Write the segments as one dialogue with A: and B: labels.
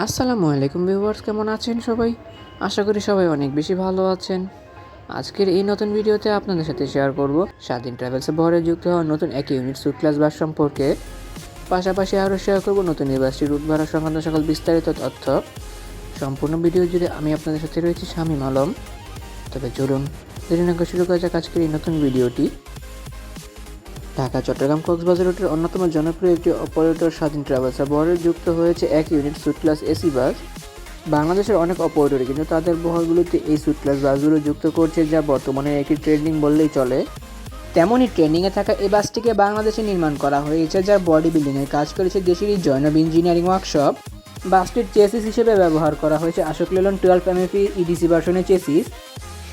A: আসসালামু আলাইকুম ভিউয়ার্স, কেমন আছেন সবাই? আশা করি সবাই অনেক বেশি ভালো আছেন। আজকের এই নতুন ভিডিওতে আপনাদের সাথে শেয়ার করব স্বাধীন ট্রাভেলসে ভরে যুক্ত হওয়া নতুন এক ইউনিট সুট ক্লাস বাস সম্পর্কে। পাশাপাশি আরও শেয়ার করব নতুন এই বাসটির রুট ভাড়া সংক্রান্ত সকল বিস্তারিত তথ্য। সম্পূর্ণ ভিডিও জুড়ে আমি আপনাদের সাথে রয়েছি শামীম আলম। তবে চলুন, দেরি না শুরু করা যাক আজকের এই নতুন ভিডিওটি ঢাকা, চট্টগ্রাম, কক্সবাজার রুটের অন্যতম জনপ্রিয় একটি অপারেটর স্বাধীন ট্রাভেলস বহরে যুক্ত হয়েছে এক unit suite class AC bus. বাংলাদেশের অনেক অপারেটরই কিন্তু তাদের বহরগুলোতে এই সুট ক্লাস বাসগুলো যুক্ত করছে যা বর্তমানে একটি ট্রেন্ডিং বললেই চলে। তেমনই ট্রেন্ডিংয়ে থাকা এই বাসটিকে বাংলাদেশে নির্মাণ করা হয়েছে যার বডি বিল্ডিংয়ের কাজ করেছে দেশেরই জৈনব ইঞ্জিনিয়ারিং ওয়ার্কশপ। বাসটির চেসিস হিসেবে ব্যবহার করা হয়েছে Ashok Leyland, twelve MAP EDC ভার্সনের চেসিস।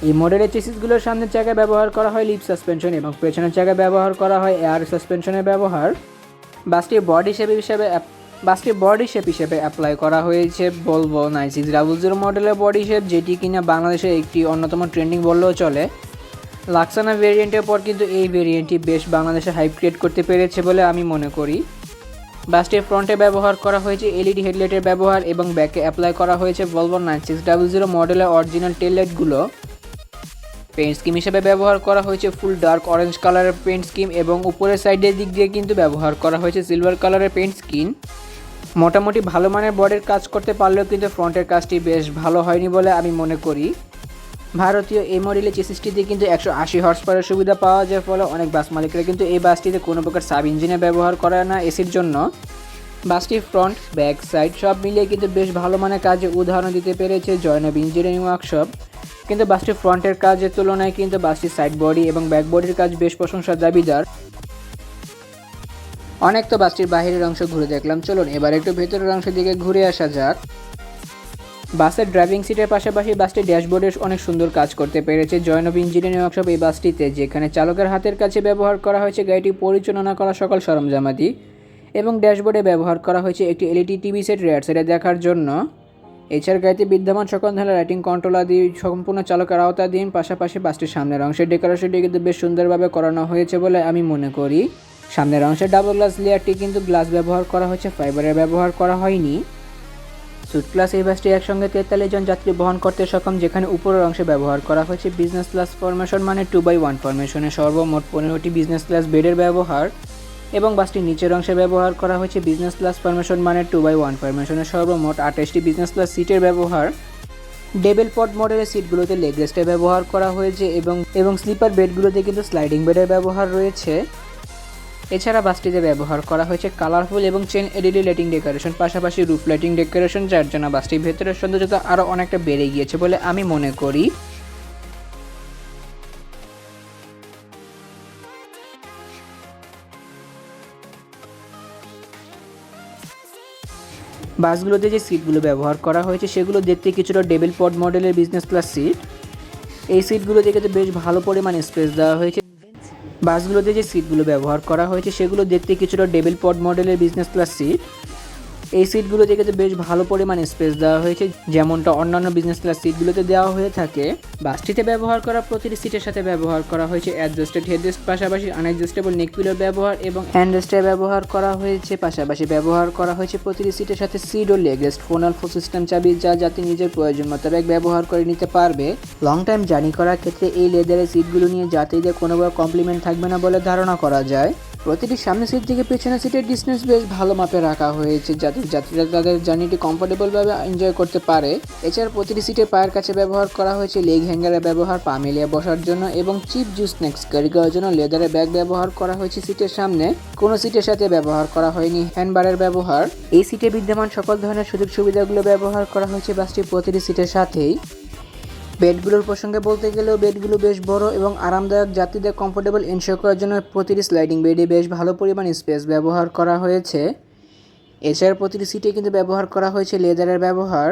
A: এই মডেলের চেসিসগুলোর সামনের জায়গায় ব্যবহার করা হয় লিপ সাসপেনশন এবং পেছনের জায়গায় ব্যবহার করা হয় এয়ার সাসপেনশনের ব্যবহার। বাসটির বডি শেপ হিসেবে বাসটির বডি শেপ হিসেবে অ্যাপ্লাই করা হয়েছে বলব নাইন সিক্স ডাবল জিরো মডেলের বডি শেপ যেটি কিনা বাংলাদেশের একটি অন্যতম ট্রেন্ডিং বললেও চলে। লাক্সানা ভেরিয়েন্টের পর কিন্তু এই ভেরিয়েন্টটি বেশ বাংলাদেশে হাইপ ক্রিয়েট করতে পেরেছে বলে আমি মনে করি। বাসটির ফ্রন্টে ব্যবহার করা হয়েছে এলইডি হেডলাইটের ব্যবহার এবং ব্যাকে অ্যাপ্লাই করা হয়েছে Volvo nine six double zero মডেলের অরিজিনাল টেল লাইটগুলো পেন্ট স্কিম হিসেবে ব্যবহার করা হয়েছে ফুল ডার্ক অরেঞ্জ কালারের পেন্ট স্কিম এবং উপরের সাইডের দিক দিয়ে কিন্তু ব্যবহার করা হয়েছে সিলভার কালারের পেন্ট স্কিন। মোটামুটি ভালো মানের বডির কাজ করতে পারলেও কিন্তু ফ্রন্টের কাজটি বেশ ভালো হয়নি বলে আমি মনে করি। ভারতীয় এই মডেলের চেসিসটিতে কিন্তু একশো আশি হর্স পাওয়ার সুবিধা পাওয়া যায়, ফলে অনেক বাস মালিকরা কিন্তু এই বাসটিতে কোনো প্রকার সাব ইঞ্জিনে ব্যবহার করে না এসির জন্য। বাসটির ফ্রন্ট ব্যাক সাইড সব মিলিয়ে কিন্তু বেশ ভালো মানের কাজে উদাহরণ দিতে পেরেছে জয়নব ইঞ্জিনিয়ারিং ওয়ার্কশপ কিন্তু বাসটির ফ্রন্টের কাজের তুলনায় কিন্তু বাসটির সাইড বডি এবং ব্যাক বডির কাজ বেশ প্রশংসার দাবিদার। অনেক তো বাসটির বাহিরের অংশ ঘুরে দেখলাম। চলুন, এবার একটু ভেতরের অংশের দিকে ঘুরে আসা যাক। বাসের ড্রাইভিং সিটের পাশাপাশি বাসটি ড্যাশবোর্ডে অনেক সুন্দর কাজ করতে পেরেছে। জয়নব ইঞ্জিনিয়ারিং ওয়ার্কশপ এই বাসটিতে, যেখানে চালকের হাতের কাছে ব্যবহার করা হয়েছে গাড়িটি পরিচালনা করা সকল সরঞ্জামাদি এবং ড্যাশবোর্ডে ব্যবহার করা হয়েছে একটি এলইডি টিভি সেট রেয়ার সাইডে দেখার জন্য। এছাড়া গাড়িতে বিদ্যমান সকল ধরনের লাইটিং কন্ট্রোল আদি সম্পূর্ণ চালকের আওতাধীন, পাশাপাশি বাসটির সামনের অংশের ডেকোরেশনটি কিন্তু বেশ সুন্দরভাবে করানো হয়েছে বলে আমি মনে করি। সামনের অংশের ডাবল গ্লাস লেয়ারটি কিন্তু গ্লাস ব্যবহার করা হয়েছে ফাইবারের ব্যবহার করা হয়নি। সুট ক্লাস এই বাসটি একসঙ্গে তেতাল্লিশ জন যাত্রী বহন করতে সক্ষম, যেখানে উপরের অংশে ব্যবহার করা হয়েছে বিজনেস ক্লাস ফরমেশন মানে টু বাই ওয়ান ফরমেশনে সর্বমোট পনেরোটি বিজনেস ক্লাস বেডের ব্যবহার। এবং বাসটির নিচের অংশে ব্যবহার করা হয়েছে বিজনেস ক্লাস ফরমেশন মানে টু বাই ওয়ান ফরমেশনে সর্বমোট আঠাশটি বিজনেস ক্লাস সিটের ব্যবহার। ডেবেল পট মডেলের সিটগুলোতে লেগ রেস্টের ব্যবহার করা হয়েছে এবং এবং স্লিপার বেডগুলোতে কিন্তু স্লাইডিং বেডের ব্যবহার রয়েছে। এছাড়া বাসটিতে ব্যবহার করা হয়েছে কালারফুল এবং চেন এলইডি লাইটিং ডেকোরেশন পাশাপাশি রুফ লাইটিং ডেকোরেশন যার জন্য বাসটির ভেতরের সৌন্দর্যতা আরও অনেকটা বেড়ে গিয়েছে বলে আমি মনে করি। বাসগুলোতে যে সিটগুলো ব্যবহার করা হয়েছে, সেগুলো দেখতে কিছুটা ডেবিল পড মডেলের বিজনেস ক্লাস সিট এই সিটগুলো দেখে তো বেশ ভালো পরিমাণে স্পেস দেওয়া হয়েছে। বাসগুলোতে যে সিটগুলো ব্যবহার করা হয়েছে, সেগুলো দেখতে কিছুটা ডেবিল পড মডেলের বিজনেস ক্লাস সিট এই সিটগুলো তো বেশ ভালো পরিমাণে স্পেস দেওয়া হয়েছে, যেমনটা অন্যান্য বিজনেস ক্লাস সিটগুলোতে দেওয়া হয়ে থাকে। বাসটিতে ব্যবহার করা প্রতিটি সিটের সাথে ব্যবহার করা হয়েছে অ্যাডজাস্টেড হেডরেস্ট পাশাপাশি আনএডজাস্টেবল নেক পিলোর ব্যবহার এবং হ্যান্ডরেস্টের ব্যবহার করা হয়েছে, পাশাপাশি ব্যবহার করা হয়েছে প্রতিটি সিটের সাথে সিড ও লেগ রেস্ট ফোনাল ফো সিস্টেম চাবি যা যাতে নিজের প্রয়োজন মোতাবেক ব্যবহার করে নিতে পারবে। লং টাইম জার্নি করার ক্ষেত্রে এই লেদারের সিটগুলো নিয়ে যাত্রীদের কোনো কমপ্লিমেন্ট থাকবে না বলে ধারণা করা যায়। প্রতিটি সামনের সিট থেকে পেছনের সিটের ডিস্টেন্স বেশ ভালো মাপে রাখা হয়েছে। যাতে যাত্রীরা তাদের জার্নিটি কমফোর্টেবলভাবে এনজয় করতে পারে। এছাড়া প্রতিটি সিটের পায়ের কাছে ব্যবহার করা হয়েছে লেগ হ্যাঙ্গারের ব্যবহার, পা মিলিয়ে বসার জন্য এবং চিপ জুস স্ন্যাক্স ক্যারি করার জন্য লেদারের ব্যাগ ব্যবহার করা হয়েছে সিটের সামনে। কোনো সিটের সাথে ব্যবহার করা হয়নি হ্যান্ডবারের ব্যবহার। এই সিটে বিদ্যমান সকল ধরনের সুযোগ সুবিধাগুলো ব্যবহার করা হয়েছে বাসটির প্রতিটি সিটের সাথেই। বেডগুলোর প্রসঙ্গে বলতে গেলেও বেডগুলো বেশ বড় এবং আরামদায়ক। যাত্রীদের কমফোর্টেবল এনশিওর করার জন্য প্রতিটি স্লাইডিং বেডে বেশ ভালো পরিমাণ স্পেস ব্যবহার করা হয়েছে। এছাড়া প্রতিটি সিটে কিন্তু ব্যবহার করা হয়েছে লেদারের ব্যবহার।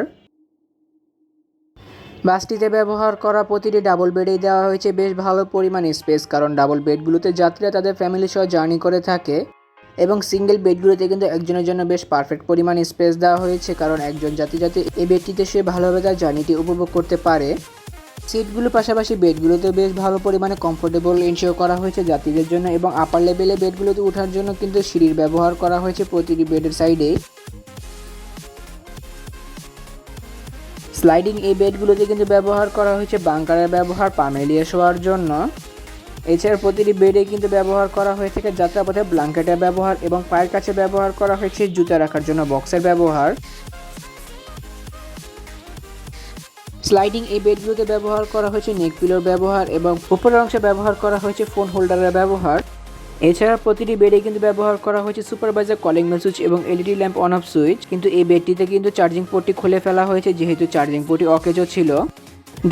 A: বাসটিতে ব্যবহার করা প্রতিটি ডাবল বেডেই দেওয়া হয়েছে বেশ ভালো পরিমাণ স্পেস কারণ ডাবল বেডগুলোতে যাত্রীরা তাদের ফ্যামিলি সহ জার্নি করে থাকে এবং সিঙ্গেল বেডগুলোতে কিন্তু একজনের জন্য বেশ পারফেক্ট পরিমাণ স্পেস দেওয়া হয়েছে, কারণ একজন যাত্রী যাতে এই বেডটিতে সে ভালোভাবে তার জার্নিটি উপভোগ করতে পারে। সিটগুলো পাশাপাশি বেডগুলোতে বেশ ভালো পরিমাণে কমফোর্টেবল এনশিওর করা হয়েছে যাত্রীদের জন্য এবং আপার লেভেলে বেডগুলোতে ওঠার জন্য কিন্তু সিঁড়ির ব্যবহার করা হয়েছে প্রতিটি বেডের সাইডে স্লাইডিং এই বেডগুলোতে কিন্তু ব্যবহার করা হয়েছে বাংকারের ব্যবহার পা মেলিয়ে শোয়ার জন্য। এছাড়া প্রতিটি বেডে কিন্তু ব্যবহার করা হয়ে থাকে যাত্রাপথে ব্ল্যাঙ্কেটের ব্যবহার এবং পায়ের কাছে ব্যবহার করা হয়েছে জুতা রাখার জন্য বক্সের ব্যবহার। স্লাইডিং এই বেডগুলোতে ব্যবহার করা হয়েছে নেক পিলোর ব্যবহার এবং উপরের অংশে ব্যবহার করা হয়েছে ফোন হোল্ডারের ব্যবহার। এছাড়া প্রতিটি বেডে কিন্তু ব্যবহার করা হয়েছে সুপারভাইজার, কলিং বেল সুইচ এবং LED lamp on off switch. কিন্তু এই বেডটিতে কিন্তু চার্জিং পোর্টটি খুলে ফেলা হয়েছে, যেহেতু চার্জিং পোর্টটি অকেজো ছিল।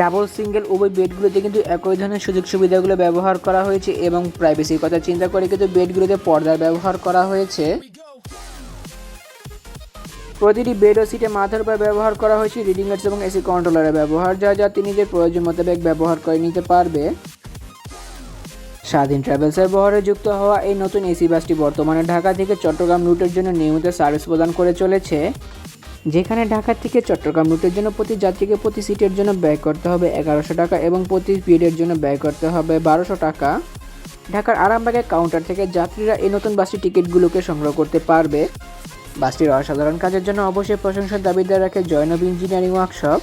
A: ডাবল সিঙ্গেল উভয় বেডগুলোতে কিন্তু একই ধরনের সুযোগ সুবিধাগুলো ব্যবহার করা হয়েছে এবং প্রাইভেসির কথা চিন্তা করে কিন্তু বেডগুলোতে পর্দার ব্যবহার করা হয়েছে। প্রতিটি বেড ও সিটে মাথার উপর ব্যবহার করা হয়েছে, রিডিং লাইটস এবং এসি কন্ট্রোলারের ব্যবহার। যা যা তিনি নিজের প্রয়োজন মোতাবেক ব্যবহার করে নিতে পারবে। স্বাধীন ট্রাভেলসের বহরে যুক্ত হওয়া এই নতুন এসি বাসটি বর্তমানে ঢাকা থেকে চট্টগ্রাম রুটের জন্য নিয়মিত সার্ভিস প্রদান করে চলেছে। যেখানে ঢাকা থেকে চট্টগ্রাম রুটের জন্য প্রতি যাত্রীকে প্রতি সিটের জন্য ব্যয় করতে হবে এগারোশো টাকা এবং প্রতি বেডের জন্য ব্যয় করতে হবে বারোশো টাকা। ঢাকার আরামবাগের কাউন্টার থেকে যাত্রীরা এই নতুন বাসটির টিকিটগুলোকে সংগ্রহ করতে পারবে। বাসটির অসাধারণ কাজের জন্য অবশ্যই প্রশংসার দাবিদার রাখে জয়নব ইঞ্জিনিয়ারিং ওয়ার্কশপ।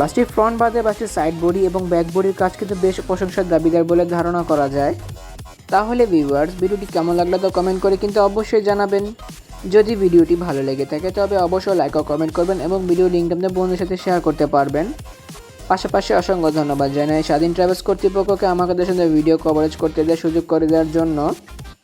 A: বাসটির ফ্রন্ট বাদে বাসটির সাইড বডি এবং ব্যাক বডির কাজ কিন্তু বেশ প্রশংসার দাবিদার বলে ধারণা করা যায়। তাহলে ভিউয়ার্স ভিডিওটি কেমন লাগল তো কমেন্ট করে কিন্তু অবশ্যই জানাবেন। যদি ভিডিওটি ভালো লেগে থাকে তবে অবশ্যই লাইক ও কমেন্ট করবেন এবং ভিডিও লিঙ্কটা আপনার বন্ধুদের সাথে শেয়ার করতে পারবেন। পাশাপাশি অসংখ্য ধন্যবাদ জানাই স্বাধীন ট্রাভেলস কর্তৃপক্ষকে আমাকে দেশের সাথে ভিডিও কভারেজ করতে দেওয়ার সুযোগ করে দেওয়ার জন্য।